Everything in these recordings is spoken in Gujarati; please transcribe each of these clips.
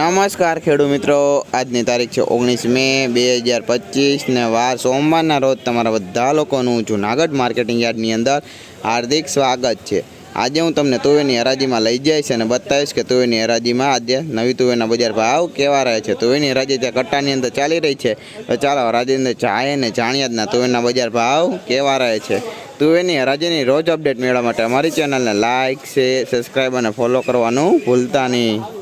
નમસ્કાર ખેડૂત મિત્રો. આજની તારીખ છે ઓગણીસ મે બે હજાર પચીસ ને વાર સોમવારના રોજ તમારા બધા લોકોનું જુનાગઢ માર્કેટિંગ યાર્ડની અંદર હાર્દિક સ્વાગત છે. આજે હું તમને તુવેરની હરાજીમાં લઈ જઈશ અને બતાવીશ કે તુવેરની હરાજીમાં આજે નવી તુવેરના બજાર ભાવ કેવા રહે છે. તુવેરની હરાજી ત્યાં કટ્ટાની અંદર ચાલી રહી છે. તો ચાલો, હરાજી અંદર જાય ને જાણીએ ના તુવેરના બજાર ભાવ કેવા રહે છે. તુવેરની હરાજીની રોજ અપડેટ મેળવવા માટે અમારી ચેનલને લાઇક શેર સબસ્ક્રાઈબ અને ફોલો કરવાનું ભૂલતા નહીં.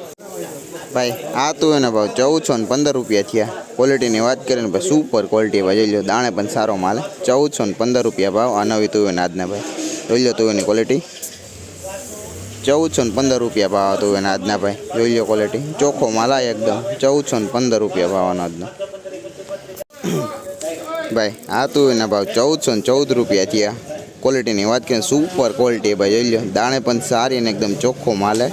ભાઈ, આ તો એના ભાવ ચૌદસો ને પંદર રૂપિયા થયા. ક્વોલિટીની વાત કરીએ ને ભાઈ સુપર ક્વોલિટી ભાઈ. જોઈ લો દાણે પણ સારો માલ. ચૌદસો ને પંદર રૂપિયા ભાવ, આ નવી તુવેન આજના ભાઈ. જોઈ લો તુવેની ક્વોલિટી ચૌદસો ને પંદર રૂપિયા ભાવ હતો એના આજના ભાઈ. જોઈ લો ક્વોલિટી ચોખ્ખો માલ આ એકદમ. ચૌદસો ને પંદર રૂપિયા ભાવનો આજનો. ભાઈ, આ તુવેરના ભાવ ચૌદસો ને ચૌદ રૂપિયા થયા. ક્વોલિટીની વાત કરીએ સુપર ક્વોલિટી ભાઈ. જોઈ લો દાણે પણ સારી ને એકદમ ચોખ્ખો માલ હે.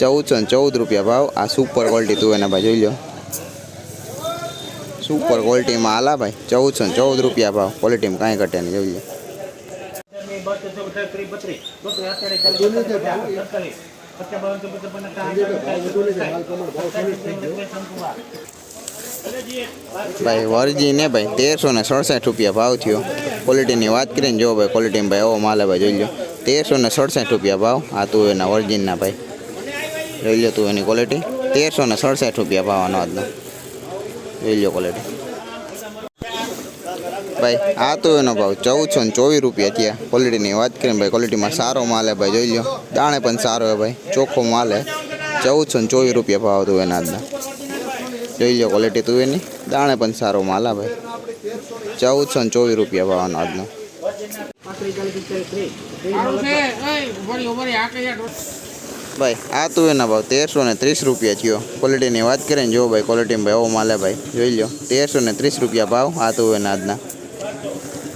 ચૌદસો ને ચૌદ રૂપિયા ભાવ આ સુપર ક્વોલિટી તુવેરના ભાઈ જોઈ લો સુપર ક્વોલિટીમાં આલા ભાઈ, ચૌદસો ને ચૌદ રૂપિયા ભાવ। ક્વોલિટીમાં કાંઈ ઘટે નહીં, જોઈ લો ભાઈ, વરજી ને ભાઈ, તેરસો ને સડસઠ રૂપિયા ભાવ થયો। ક્વોલિટીની વાત કરીને જો ભાઈ ક્વોલિટીમાં ભાઈ, એવો માલ હે ભાઈ, જોઈ લો તેરસો ને સડસઠ રૂપિયા ભાવ, આ તું એના વર્જિનના ભાઈ। જોઈ લો તું એની ક્વોલિટી તેરસો ને સડસઠ રૂપિયા ભાવવાનો આજનો. જોઈ લો ક્વોલિટી ભાઈ, આ તો એનો ભાવ ચૌદસો ને ચોવીસ રૂપિયા થયા. ક્વોલિટીની વાત કરીને ભાઈ ક્વોલિટીમાં સારો માલ ભાઈ, જોઈ લો. દાણે પણ સારો હે ભાઈ, ચોખ્ખો માલ ચૌદસો ને ચોવીસ રૂપિયા ભાવ હતું એના આજના. જોઈ લો ક્વોલિટી તું એની. દાણે પણ સારો માલ ભાઈ. ચૌદસો ને ચોવીસ રૂપિયા ભાવનો આજનો. ભાઈ, આ તું એના ભાવ તેરસો ને ત્રીસ રૂપિયા થયો. ક્વોલિટીની વાત કરીને જો ભાઈ ક્વોલિટીમાં ભાઈ એવો માલે ભાઈ. જોઈ લો તેરસો ને ત્રીસ રૂપિયા ભાવ, આ તું એના આજના.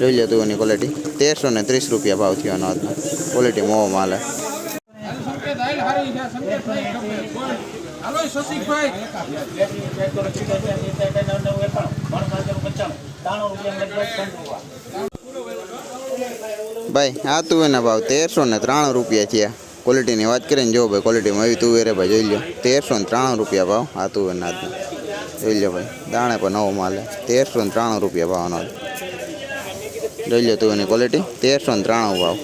જોઈ લો તું એની ક્વોલિટી તેરસો ને ત્રીસ રૂપિયા ભાવ થયો એનો આજનો. ક્વોલિટીમાં એવો માલ. ભાઈ, આ તુવેરના ભાવ તેરસો ને ત્રાણું રૂપિયા થયા. ક્વોલિટીની વાત કરીને જો ભાઈ ક્વોલિટીમાં તું તુવેરે ભાઈ, જોઈ લો તેરસો ને ત્રાણું રૂપિયા ભાવ. આ તુવેરના આજના જોઈ લો ભાઈ, દાણે પણ નવો માલ. તેરસો ને ત્રાણું રૂપિયા ભાવનો જોઈ લો તુવેરની ક્વોલિટી તેરસો ને ત્રાણું ભાવ.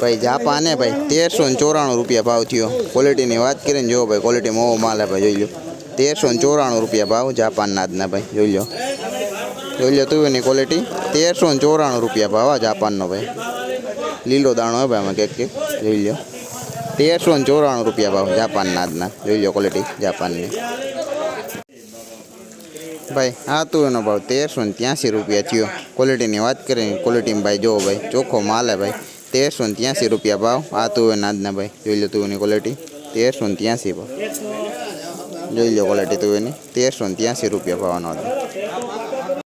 ભાઈ, જાપાને ભાઈ, તેરસો ને ચોરાણું રૂપિયા ભાવ થયો. ક્વોલિટીની વાત કરીને જો ભાઈ ક્વોલિટીમાં એવો માલ ભાઈ, જોઈ લો તેરસો ને ચોરાણું રૂપિયા ભાવ જાપાનના આજના ભાઈ, જોઈ લો જોઈ લો તુવેરની ક્વોલિટી તેરસો ને ચોરાણું રૂપિયા ભાવ આ જાપાનનો ભાઈ. લીલો દાણો હે ભાઈ આમાં, કેક કેક. જોઈ લો તેરસો ને ચોરાણું રૂપિયા ભાવ જાપાનના આજના. જોઈ લો ક્વોલિટી જાપાનની. ભાઈ, આ તું એનો ભાવ તેરસો ને ત્યાંસી રૂપિયા થયો. ક્વોલિટીની વાત કરીએ ક્વોલિટીમાં ભાઈ જો ભાઈ, ચોખ્ખો માલ હે ભાઈ. તેરસો ને ત્યાંસી રૂપિયા ભાવ, આ તું એના આજના ભાઈ. જોઈ લો તું એની ક્વોલિટી તેરસો ને ત્યાંસી ભાવ. જોઈ લો ક્વોલિટી તું એની. તેરસો ને ત્યાંસી રૂપિયા ભાવનો હતો.